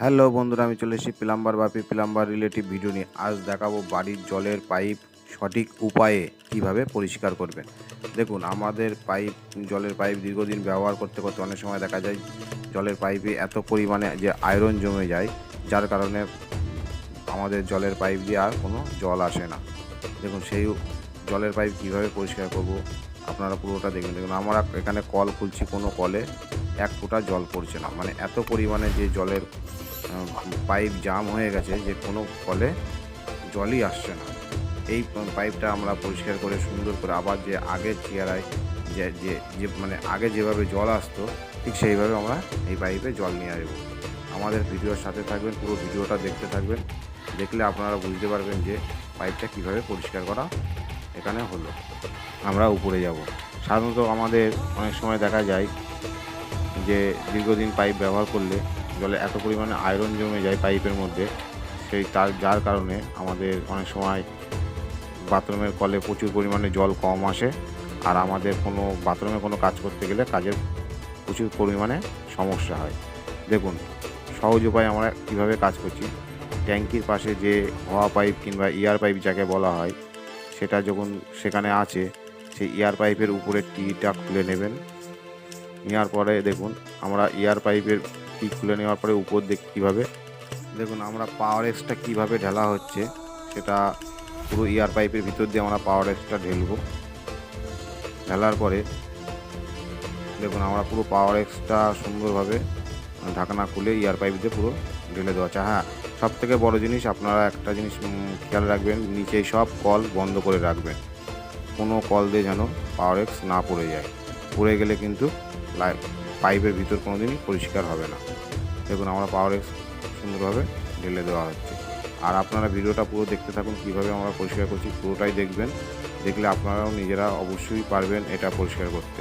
Hello বন্ধুরা, আমি চলে এসেছি plumber Bapi plumber relative video নিয়ে। আজ দেখাবো বাড়ির জলের পাইপ সঠিক উপায়ে কীভাবে পরিষ্কার করবেন। দেখুন, আমাদের পাইপ, জলের পাইপ দীর্ঘদিন ব্যবহার করতে করতে অনেক সময় দেখা যায় জলের পাইপে এত পরিমাণে যে আয়রন জমে যায়, যার কারণে আমাদের জলের পাইপ দিয়ে আর কোনো জল আসে না। দেখুন, সেই জলের পাইপ কীভাবে পরিষ্কার করব, আপনারা পুরোটা দেখবেন। দেখুন, আমরা এখানে কল খুলছি কোনো কলে, এক ফোঁটা জল পড়ছে না। মানে এত পরিমাণে যে জলের পাইপ জাম হয়ে গেছে যে কোনো কলে জলই আসছে না। এই পাইপটা আমরা পরিষ্কার করে, সুন্দর করে আবার যে আগের চেয়ারায় যে যে মানে আগে যেভাবে জল আসতো, ঠিক সেইভাবে আমরা এই পাইপে জল নিয়ে আসব। আমাদের ভিডিওর সাথে থাকবেন, পুরো ভিডিওটা দেখতে থাকবেন। দেখলে আপনারা বুঝতে পারবেন যে পাইপটা কীভাবে পরিষ্কার করা এখানে হলো। আমরা উপরে যাব। সাধারণত আমাদের অনেক সময় দেখা যায় যে দীর্ঘদিন পাইপ ব্যবহার করলে জলে এত পরিমাণে আয়রন জমে যায় পাইপের মধ্যে, সেই তার, যার কারণে আমাদের অনেক সময় বাথরুমের কলে প্রচুর পরিমাণে জল কম আসে। আর আমাদের কোনো, বাথরুমে কোনো কাজ করতে গেলে কাজের প্রচুর পরিমাণে সমস্যা হয়। দেখুন, সহজ উপায় আমরা কীভাবে কাজ করছি। ট্যাঙ্কির পাশে যে হওয়া পাইপ কিংবা ইয়ার পাইপ যাকে বলা হয়, সেটা যখন সেখানে আছে, সেই ইয়ার পাইপের উপরে টিটা খুলে নেবেন। নেওয়ার পরে দেখুন, আমরা এয়ার পাইপের টি খুলে নেওয়ার পরে উপর দিক কীভাবে? দেখুন, আমরা পাওয়ার এক্সটা কীভাবে ঢালা হচ্ছে, সেটা পুরো এয়ার পাইপের ভিতর দিয়ে আমরা পাওয়ার এক্সটা ঢেলবো। ঢালার পরে, দেখুন, আমরা পুরো পাওয়ার এক্সটা সুন্দরভাবে ঢাকনা খুলে এয়ার পাইপ দিয়ে পুরো ঢেলে দেওয়া আছে। হ্যাঁ সব থেকে বড় জিনিস আপনারা একটা জিনিস খেয়াল রাখবেন, নিচে সব কল বন্ধ করে রাখবেন। কোনো কল দিয়ে যেন পাওয়ার এক্স না পড়ে যায়। পড়ে গেলে কিন্তু লাই- পাইপের ভিতর কোনো দিনই পরিষ্কার হবে না। দেখুন, আমরা পাওয়ার সুন্দরভাবে ঢেলে দেওয়া হচ্ছে। আর আপনারা ভিডিওটা পুরো দেখতে থাকুন, কীভাবে আমরা পরিষ্কার করছি, পুরোটাই দেখবেন। দেখলে আপনারাও নিজেরা অবশ্যই পারবেন এটা পরিষ্কার করতে।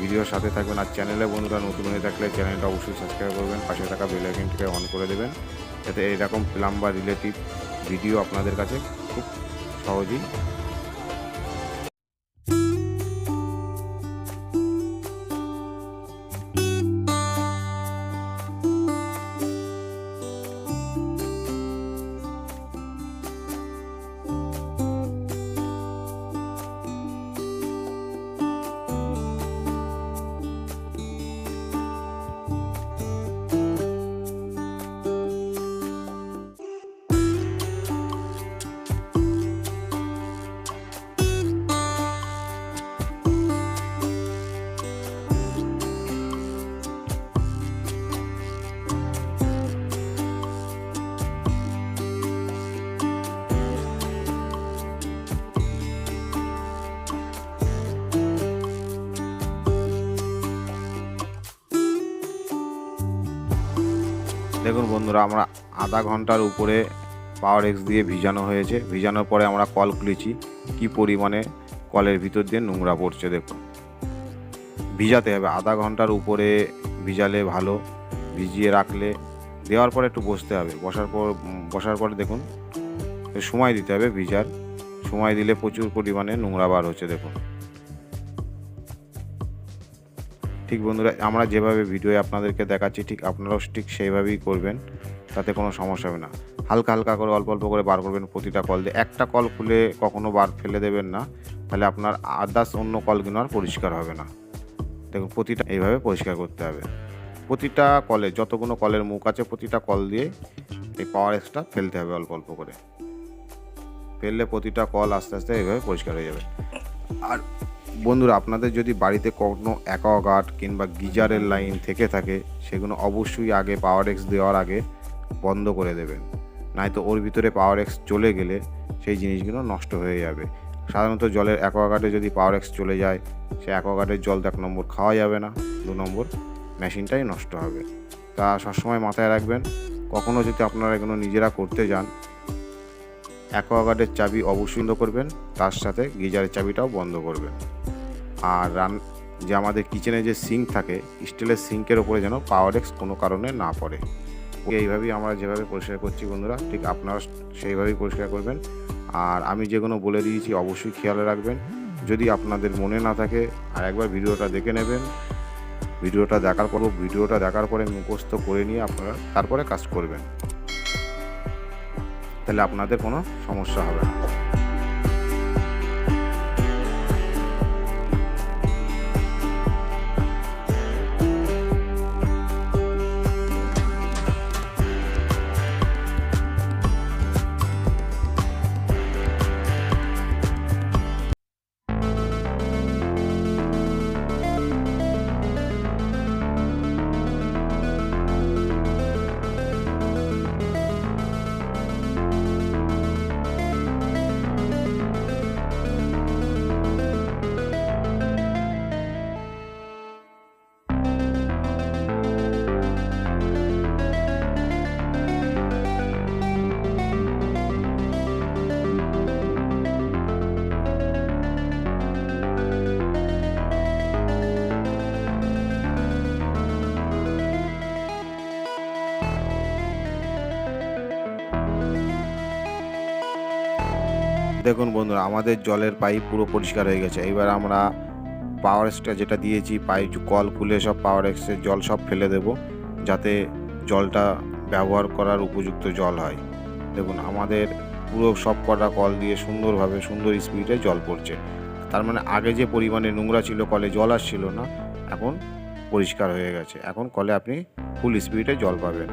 ভিডিওর সাথে থাকবেন আর চ্যানেলে বন্ধুরা নতুন হয়ে থাকলে চ্যানেলটা অবশ্যই সাবস্ক্রাইব করবেন, পাশে থাকা বেল আইকনটিকে অন করে দেবেন। যাতে এরকম প্লাম্বার রিলেটিভ ভিডিও আপনাদের কাছে খুব সহজেই দেখুন বন্ধুরা, আমরা আধা ঘণ্টার উপরে পাওয়ার এক্স দিয়ে ভিজানো হয়েছে। ভিজানোর পরে আমরা কল খুলেছি, কি পরিমাণে কলের ভিতর দিয়ে নোংরা পড়ছে দেখুন। ভিজাতে হবে, আধা ঘণ্টার উপরে ভিজালে ভালো, ভিজিয়ে রাখলে, দেওয়ার পরে একটু বসতে হবে। বসার পর, বসার পরে দেখুন, সময় দিতে হবে ভিজার। সময় দিলে প্রচুর পরিমাণে নোংরা বার হচ্ছে দেখুন। ঠিক বন্ধুরা, আমরা যেভাবে ভিডিও আপনাদেরকে দেখাচ্ছি, ঠিক আপনারাও ঠিক সেইভাবেই করবেন, তাতে কোনো সমস্যা হবে না। হালকা হালকা করে, অল্প অল্প করে বার করবেন প্রতিটা কল দিয়ে। একটা কল খুলে কখনো বার ফেলে দেবেন না, তাহলে আপনার আদার্স অন্য কলগুলো আর পরিষ্কার হবে না। দেখুন, প্রতিটা এইভাবে পরিষ্কার করতে হবে। প্রতিটা কলে যতগুলো কলের মুখ আছে, প্রতিটা কল দিয়ে এই পাওয়ার এক্সট্রা ফেলতে হবে অল্প অল্প করে। ফেললে প্রতিটা কল আস্তে আস্তে এইভাবে পরিষ্কার হয়ে যাবে। আর বন্ধুরা, আপনাদের যদি বাড়িতে কোনো অ্যাকোয়াগার্ড কিংবা গিজারের লাইন থেকে থাকে, সেগুলো অবশ্যই আগে পাওয়ার এক্স দেওয়ার আগে বন্ধ করে দেবেন। নয়তো ওর ভিতরে পাওয়ার এক্স চলে গেলে সেই জিনিসগুলো নষ্ট হয়ে যাবে। সাধারণত জলের অ্যাকোয়াগার্ডে যদি পাওয়ার এক্স চলে যায় সে অ্যাকোয়াগার্ডের জল তো এক নম্বর খাওয়া যাবে না, দু নম্বর মেশিনটাই নষ্ট হবে। তা সবসময় মাথায় রাখবেন কখনও যদি আপনারা এগুলো নিজেরা করতে যান অ্যাকোয়াগার্ডের চাবি অবশ্যই বন্ধ করবেন, তার সাথে গিজারের চাবিটাও বন্ধ করবেন। আর রান, যে আমাদের কিচেনে যে সিঙ্ক থাকে, স্টিলের সিঙ্কের ওপরে যেন পাওয়ার এক্স কোনো কারণে না পড়ে। এইভাবেই আমরা যেভাবে পরিষ্কার করছি বন্ধুরা, ঠিক আপনারা সেইভাবেই পরিষ্কার করবেন। আর আমি যেগুলো বলে দিয়েছি, অবশ্যই খেয়াল রাখবেন। যদি আপনাদের মনে না থাকে, আর একবার ভিডিওটা দেখে নেবেন। ভিডিওটা দেখার পর, ভিডিওটা দেখার পরে মুখস্থ করে নিয়ে আপনারা তারপরে কাজ করবেন। তাহলে আপনাদের কোনো সমস্যা হবে না। দেখুন বন্ধুরা, আমাদের জলের পাইপ পুরো পরিষ্কার হয়ে গেছে। এবার আমরা পাওয়ার এক্সটা যেটা দিয়েছি, পাইপ, কল, খুলে সব পাওয়ার এক্সের জল সব ফেলে দেব, যাতে জলটা ব্যবহার করার উপযুক্ত জল হয়। দেখুন, আমাদের পুরো সব কটা কল দিয়ে সুন্দরভাবে, সুন্দর স্পিডে জল পড়ছে। তার মানে আগে যে পরিমাণে নোংরা ছিল, কলে জল আসছিল না, এখন পরিষ্কার হয়ে গেছে। এখন কলে আপনি ফুল স্পিডে জল পাবেন।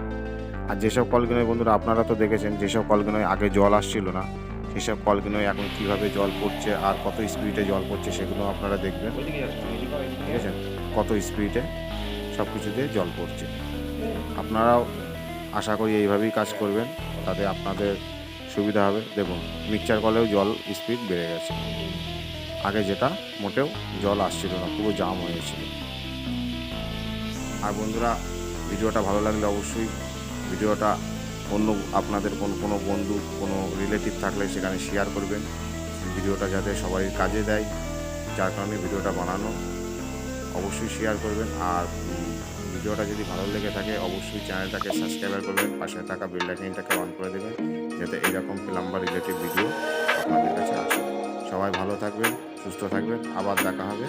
আর যেসব কলগুলোয় বন্ধুরা, আপনারা তো দেখেছেন, যেসব কলগুলোয় আগে জল আসছিল না সেসব কলগুলোয় এখন কীভাবে জল পড়ছে আর কত স্পিডে জল পড়ছে সেগুলো আপনারা দেখবেন। ঠিক আছে? কত স্পিডে সব কিছুতে জল পড়ছে। আপনারাও আশা করি এইভাবেই কাজ করবেন, তাতে আপনাদের সুবিধা হবে। দেখুন, মিক্সচার কলেও জল স্পিড বেড়ে গেছে। আগে যেটা, মোটেও জল আসছিল না, পুরো জাম হয়েছিল আর বন্ধুরা, ভিডিওটা ভালো লাগলে অবশ্যই ভিডিওটা অন্য আপনাদের কোন, কোনো বন্ধু, কোনো রিলেটিভ থাকলে সেখানে শেয়ার করবেন। ভিডিওটা যাতে সবাই কাজে দেয়। যার কারণে ভিডিওটা বানানো অবশ্যই শেয়ার করবেন। আর ভিডিওটা যদি ভালো লেগে থাকে, অবশ্যই চ্যানেলটাকে সাবস্ক্রাইব করবেন। পাশে থাকা বেল আইকনটাকে অন করে দেবেন। যাতে এরকম প্লাম্বার রিলেটিভ ভিডিও আপনাদের কাছে আসে। সবাই ভালো থাকবেন, সুস্থ থাকবেন। আবার দেখা হবে।